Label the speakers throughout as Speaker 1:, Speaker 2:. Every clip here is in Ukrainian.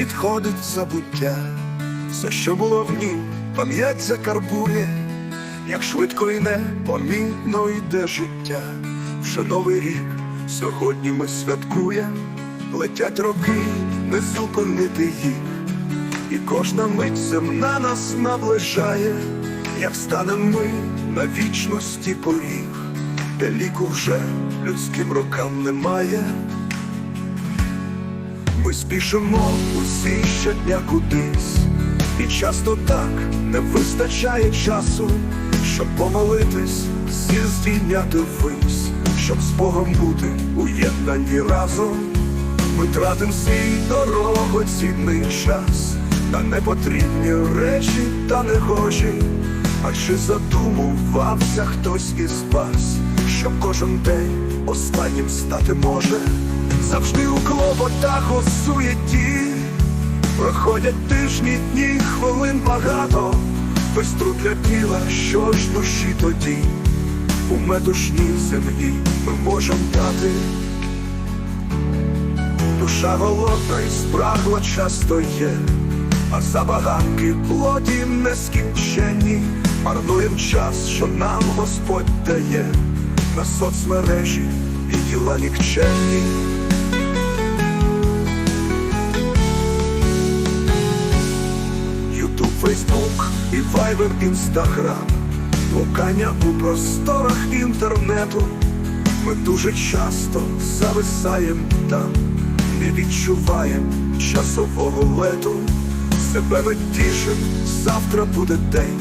Speaker 1: відходить забуття. Все, що було в ній, пам'ять закарбує, як швидко і непомітно йде життя. Вже новий рік сьогодні ми святкуємо, летять роки, не зупинити їх. І кожна мить земна нас наближає, як станем ми на вічності поріг, де ліку вже людським рокам немає. Ми спішимо усі щодня кудись, і часто так не вистачає часу, щоб помолитись, всі здійняти вись, щоб з Богом бути уєднані разом. Ми тратим свій дорогоцінний час на непотрібні речі та негожі. А чи задумувався хтось із вас, що кожен день останнім стати може? Завжди у клопотах у суєті. Проходять тижні, дні, хвилин багато, без труд для тіла, що ж душі тоді, у метушній землі ми можемо дати. Душа голодна і спрагла часто є, а забаганки плоді нескінченні, марнуєм час, що нам Господь дає, на соцмережі і діла нікчемні. Вайбер, Інстаграм, блукання у просторах інтернету. Ми дуже часто зависаєм там, не відчуваєм часового лету. Себе ми тішим, завтра буде день.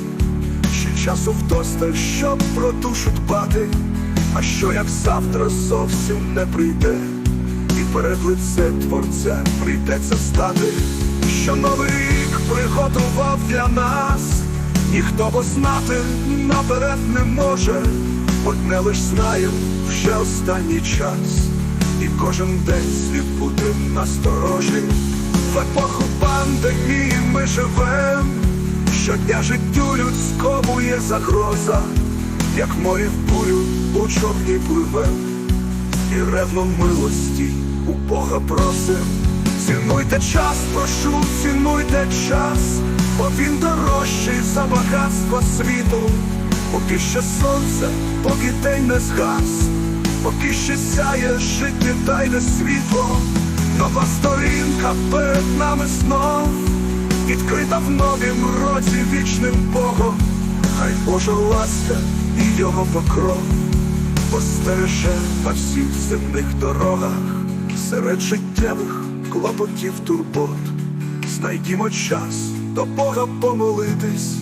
Speaker 1: Ще часу вдосталь, щоб про душу дбати. А що як завтра зовсім не прийде, і перед лице творця прийдеться стати, що новий рік приготував для нас, ніхто познати наперед не може, одне лиш знаєм вже останній час, і кожен день слід бути насторожі. В епоху пандемії ми живем, щодня життю людському є загроза, як море в бурю у човні пливем, і ревном милості у Бога просим. Цінуйте час, прошу, цінуйте час, бо він дорожчий за багатство світу, поки ще сонце, поки день не згас, поки ще сяє життя тайне світло, нова сторінка перед нами знов, відкрита в новім році вічним Богом, хай Божа ласка і його покров постереже на всіх земних дорогах, серед життєвих клопотів турбот. Знайдімо час до Бога помолитись,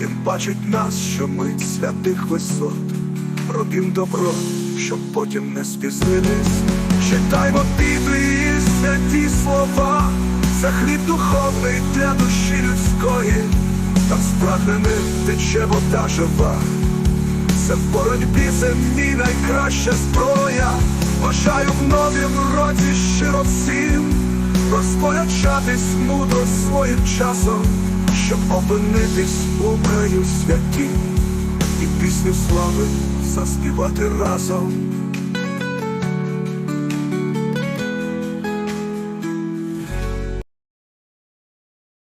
Speaker 1: Він бачить нас, що ми святих висот. Робім добро, щоб потім не спізнитись. Читаймо Біблії, святі слова, це хліб духовний для душі людської, там спрагненим тече вода жива. Це в боротьбі землі найкраща зброя. Бажаю в новім році щиро всім розпоряджатись мудро своїм часом, щоб опинитись у краю святі і пісню слави заспівати разом.